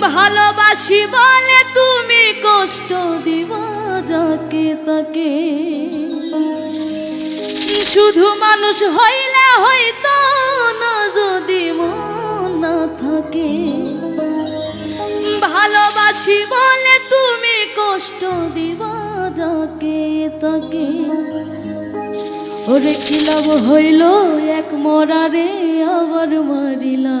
ভালোবাসি বলে তুমি কষ্ট দিবা যাকে তাকে। শুধু মানুষ হইলে হয়তো না, যদি মন না থাকে। ভালোবাসি বলে তুমি কষ্ট দিবা যাকে তাকে। ওরে কি হইল এক মরারে আবার মারিলা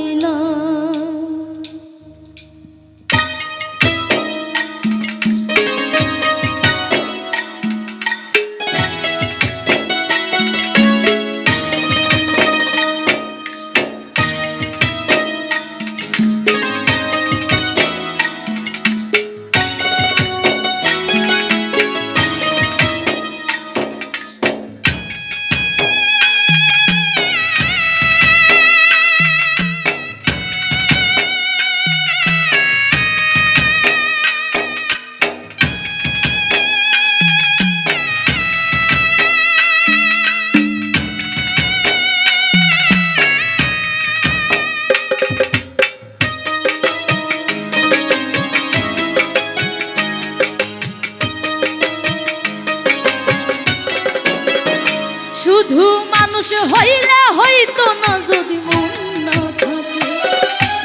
শুধু মানুষ হইলে হইতো না যদি মন না থাকে।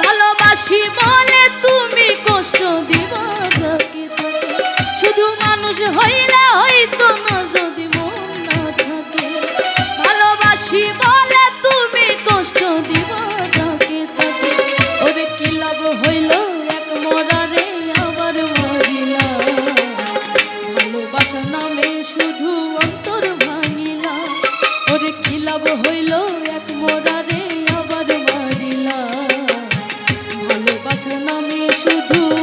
ভালোবাসি বলে তুমি কষ্ট দিবা যাকে শুধু মানুষ হইলে হইতো না যদি মন না থাকে। ভালোবাসি ভালোবাসা নামে শুধু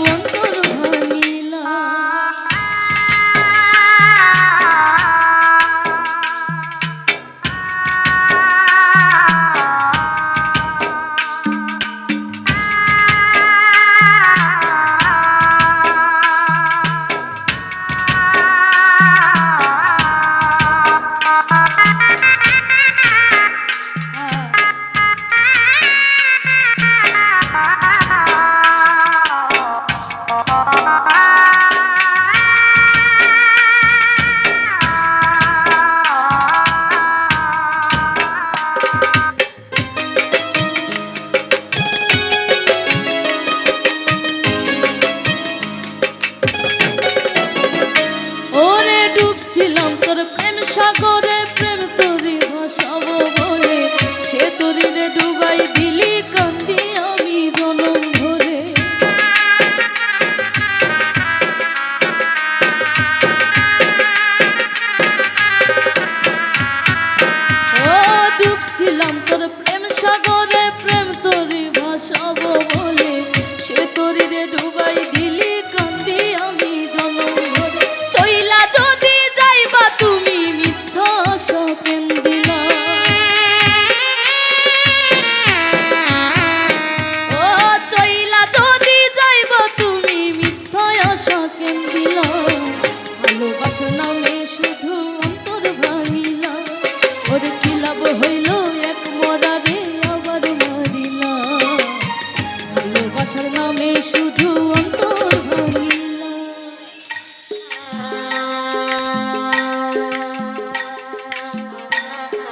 ডুবছিলাম তোর প্রেম সাগরে প্রেম তোরে ভাসাবো বলে। সে তোরে ডুবাই দিলি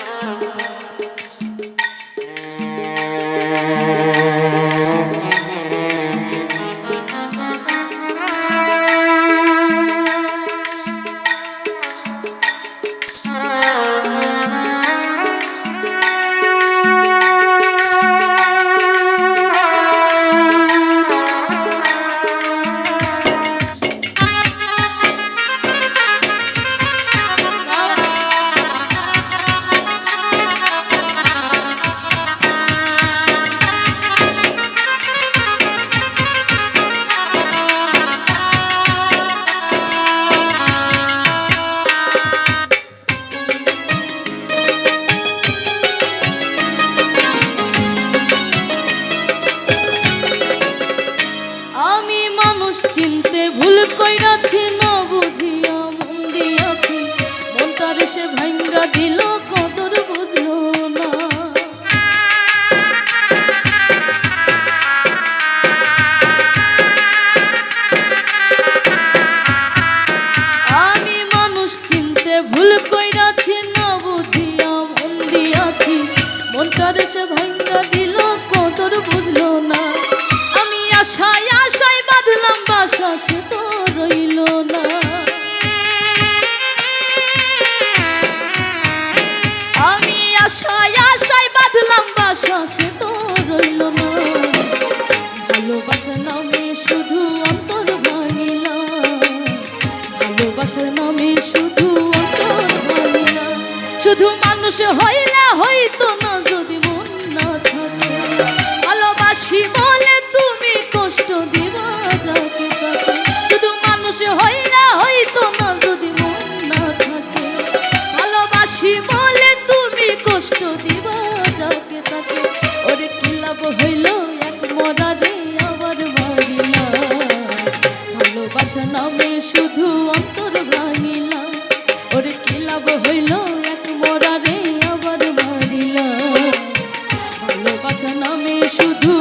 Thank চিনতে ভুল কইরাছি, না বুঝিয়া মন দিয়াছি। মন তার সে ভাঙ্গা দিল, কদর বুঝলো না। আমি মানুষ চিনতে ভুল কইরাছি, না বুঝিয়া মন দিয়াছি। মন তার সে ভাঙ্গা দিল, কদর বুঝলো না। আশায় আশায় বাঁধলাম বাসা, সে তো রইল না। আমি আশায় আশায় বাঁধলাম বাসা, সে তো রইল না। ভালোবাসার নামে শুধু অন্তর ভাঙিলাম। ভালোবাসার নামে শুধু অন্তর ভাঙিলাম। শুধু মানুষ হইলে হইতো না যদি নামে শুধু অন্তর ভাঙিলাম। ওরে কি লাভ হইল এক মরারে আবার মারিলাম ভালোবাসা নামে শুধু